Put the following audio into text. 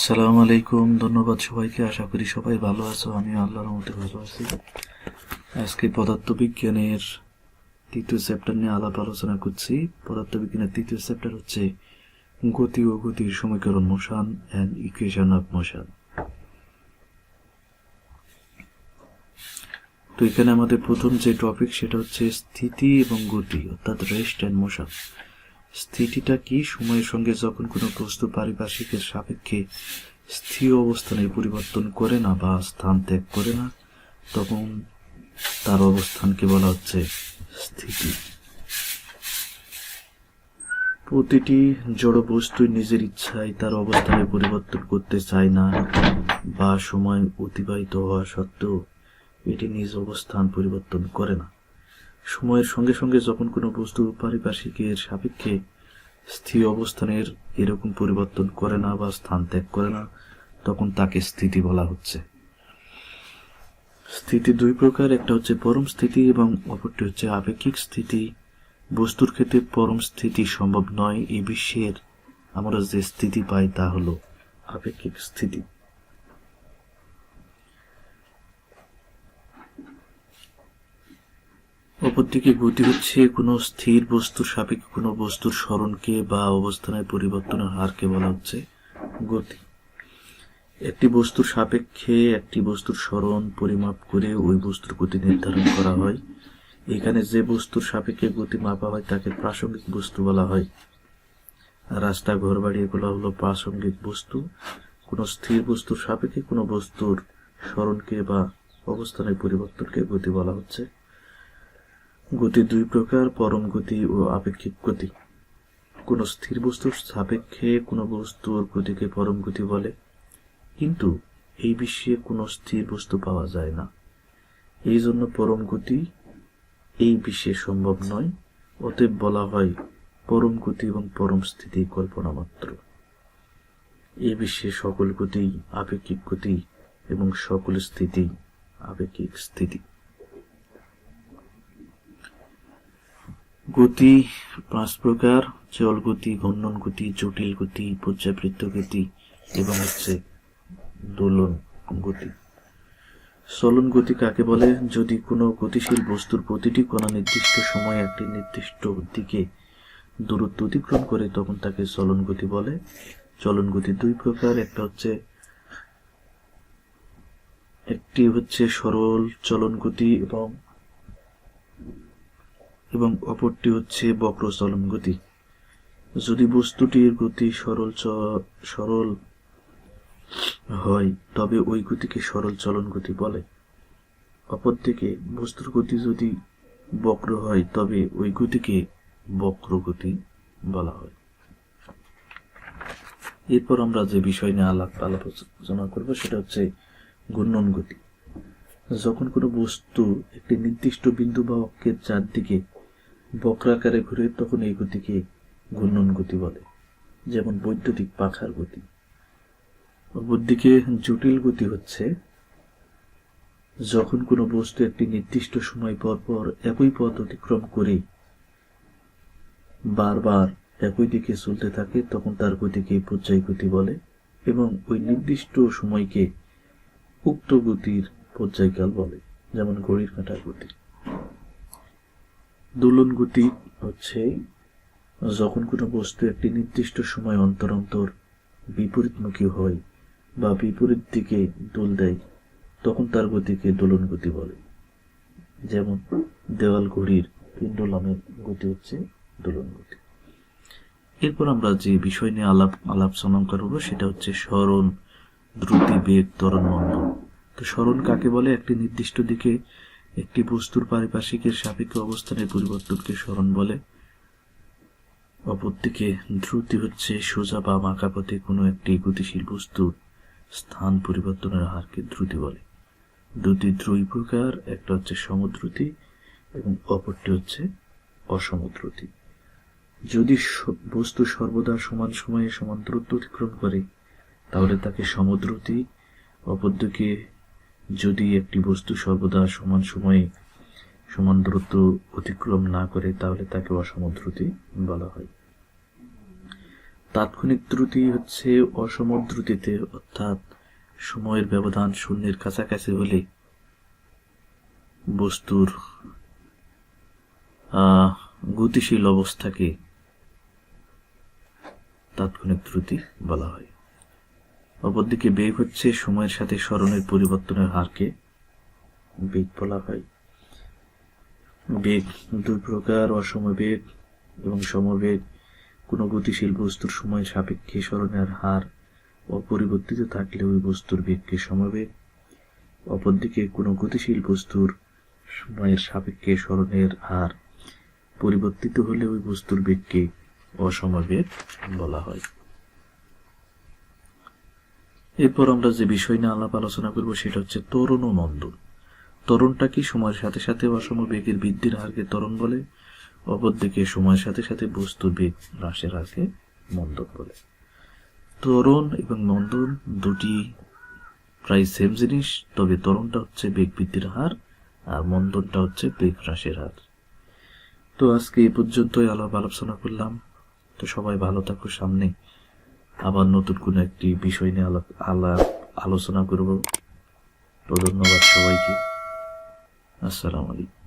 আসসালামু আলাইকুম, ধন্যবাদ সবাইকে। আশা করি সবাই ভালো আছো আমি আল্লাহর মধ্যে ভালো আছি। আজকে পদার্থবিজ্ঞানের তৃতীয় চ্যাপ্টার নিয়ে আলাপ আলোচনা করছি। পদার্থবিজ্ঞানের তৃতীয় চ্যাপ্টার হচ্ছে গতি ও গতির সমীকরণ motion and equation of motion তো এখানে আমাদের প্রথম যে টপিক সেটা হচ্ছে স্থিতি এবং গতি, অর্থাৎ রেস্ট অ্যান্ড মোশন স্থিতিটা কি? সময়ের সঙ্গে যখন কোনো বস্তু পারিপার্শ্বিকের সাপেক্ষে স্থির অবস্থানে পরিবর্তন করে না বা স্থান ত্যাগ করে না, তখন তার অবস্থানকে বলা হচ্ছে স্থিতি। প্রতিটি জড় বস্তুই নিজের ইচ্ছায় তার অবস্থানে পরিবর্তন করতে চায় না বা সময় অতিবাহিত হওয়া সত্ত্বেও এটি নিজ অবস্থান পরিবর্তন করে না। সময়ের সঙ্গে সঙ্গে যখন কোনো বস্তু পারিপার্শ্বিকের সাপেক্ষে স্থির অবস্থানের এরকম পরিবর্তন করে না বা স্থান ত্যাগ করে না, তখন তাকে স্থিতি বলা হচ্ছে। স্থিতি দুই প্রকার, একটা হচ্ছে পরম স্থিতি এবং অপরটি হচ্ছে আপেক্ষিক স্থিতি। বস্তুর ক্ষেত্রে পরম স্থিতি সম্ভব নয়। এই বিশ্বের আমরা যে স্থিতি পাই তা হলো আপেক্ষিক স্থিতি। অপরদিকে গতি হচ্ছে, কোনো স্থির বস্তুর সাপেক্ষে, কোনো বস্তুর স্মরণকে বা অবস্থানের পরিবর্তনের হারকে বলা হচ্ছে গতি। একটি বস্তুর সাপেক্ষে একটি বস্তুর স্মরণ পরিমাপ করে ওই বস্তুর গতি নির্ধারণ করা হয়। এখানে যে বস্তুর সাপেক্ষে গতি মাপা হয়, তাকে প্রাসঙ্গিক বস্তু বলা হয়। রাস্তা ঘর বাড়ি এগুলো হলো প্রাসঙ্গিক বস্তু। কোনো স্থির বস্তুর সাপেক্ষে কোনো বস্তুর স্মরণকে বা অবস্থানের পরিবর্তনকে গতি বলা হচ্ছে। গতি দুই প্রকার, পরম গতি ও আপেক্ষিক গতি। কোনো স্থির বস্তুর সাপেক্ষে কোনো বস্তুর গতিকে পরম গতি বলে। কিন্তু এই বিশ্বে কোনো স্থির বস্তু পাওয়া যায় না। এই জন্য পরম গতি এই বিশ্বে সম্ভব নয়। অতএব বলা হয়, পরম গতি এবং পরম স্থিতি কল্পনা মাত্র। এই বিশ্বে সকল গতি আপেক্ষিক গতি এবং সকল স্থিতি আপেক্ষিক স্থিতি। গতি পাঁচ প্রকার জল গতি ঘূর্ণন গতি, জটিল গতি, পর্যাবৃত্ত গতি এবং হচ্ছে দোলন গতি। চলন গতি কাকে বলে? যদি কোনো গতিশীল বস্তুর প্রতিটি কণা নির্দিষ্ট সময়ে একটি নির্দিষ্ট দিকে দূরত্ব অতিক্রম করে, তখন তাকে চলন গতি বলে। চলন গতি দুই প্রকার, একটা হচ্ছে একটি হচ্ছে সরল চলন গতি এবং এবং অপরটি হচ্ছে বক্র চলন গতি। যদি বস্তুটির গতি সরল সরল হয়, তবে ওই গতিকে সরল চলন গতি বলে। অপরদিকে বস্তুর গতি যদি বক্র হয়, তবে ওই গতিকে বক্র গতি বলা হয়। এরপর আমরা যে বিষয় নিয়ে আলাপ আলোচনা করব, সেটা হচ্ছে ঘূর্ণন গতি। যখন কোনো বস্তু একটি নির্দিষ্ট বিন্দু বা অক্ষের চারদিকে বক্রাকারে ঘুরে তখন এই গতিকে ঘূর্ণন গতি বলে, যেমন বৈদ্যুতিক পাখার গতি। অপরদিকে জটিল গতি হচ্ছে, যখন কোনো বস্তু একটি নির্দিষ্ট সময় পর পর একই পথ অতিক্রম করে বারবার একই দিকে চলতে থাকে, তখন তার গতিকে পর্যায় গতি বলে এবং ওই নির্দিষ্ট সময়কে উক্ত গতির পর্যায়কাল বলে, যেমন ঘড়ির কাঁটার গতি। দোলন গতি হচ্ছে যখন কোনো বস্তু একটি নির্দিষ্ট সময় অন্তর অন্তর বিপরীতমুখী হয় বা বিপরীত দিকে দোল দেয়, তখন তার গতিকে দোলন গতি বলে। যেমন দেওয়াল ঘড়ির পেন্ডুলামের গতি হচ্ছে দোলন গতি এরপর আমরা যে বিষয় নিয়ে আলাপ আলাপচনা করব, সেটা হচ্ছে স্মরণ, দ্রুতি, বেগ, ত্বরণ মন্দন তো স্মরণ কাকে বলে? একটি নির্দিষ্ট দিকে একটি বস্তুর পারিপার্শ্বিকের সাপেক্ষে অবস্থানের পরিবর্তনকে স্মরণ বলে। অপরদিকে, দ্রুতি হচ্ছে সোজা বা বাঁকা পথে কোনো একটি গতিশীল বস্তুর স্থান পরিবর্তনের হারকে দ্রুতি বলে। দুটি দুই প্রকার, একটা হচ্ছে সমদ্রুতি এবং অপরটি হচ্ছে অসমদ্রুতি। যদি বস্তু সর্বদা সমান সময়ে সমান দূরত্ব অতিক্রম করে, তাহলে তাকে সমদ্রুতি, অপরদিকে যদি একটি বস্তু সর্বদা সমান সময়ে সমান দূরত্ব অতিক্রম না করে, তাহলে তাকে অসমদ্রুতি বলা হয়। তাৎক্ষণিক ত্রুটি হচ্ছে অসম দ্রুতিতে অর্থাৎ সময়ের ব্যবধান শূন্যের কাছাকাছি হলে বস্তুর গতিশীল অবস্থাকে তাৎক্ষণিক ত্রুটি বলা হয়। অপরদিকে বেগ হচ্ছে সময়ের সাথে স্মরণের পরিবর্তনের হারকে বেগ বলা হয়। বেগ দুই প্রকার অসমবেগ এবং সমবেগ কোনো গতিশীল বস্তুর সময় সাপেক্ষে স্মরণের হার অপরিবর্তিত থাকলে ওই বস্তুর বেগকে সমবেগ অপরদিকে কোনো গতিশীল বস্তুর সময়ের সাপেক্ষে স্মরণের হার পরিবর্তিত হলে ওই বস্তুর বেগকে অসমবেগ বলা হয়। এরপর আমরা যে বিষয় নিয়ে আলাপ আলোচনা করব সেটা হচ্ছে তরুণ ও মন্দন। ত্বরণটা কি সময়ের সাথে সাথে অসম বেগের বৃদ্ধির হারকে তরুণ বলে? অপরদিকে সময়ের সাথে সাথে বস্তুর বেগ হ্রাসের হারকে মন্দন বলে। তরুণ এবং মন্দন দুটি প্রায় সেম জিনিস, তবে তরুণটা হচ্ছে বেগ বৃদ্ধির হার আর মন্দনটা হচ্ছে বেগ হ্রাসের হার। তো আজকে এই পর্যন্তই আলাপ আলোচনা করলাম। তো সবাই ভালো থাকো সামনে। আবার নতুন কোনো একটি বিষয় নিয়ে আলাপ আলাপ আলোচনা করব। তো ধন্যবাদ সবাইকে। আসসালামু আলাইকুম।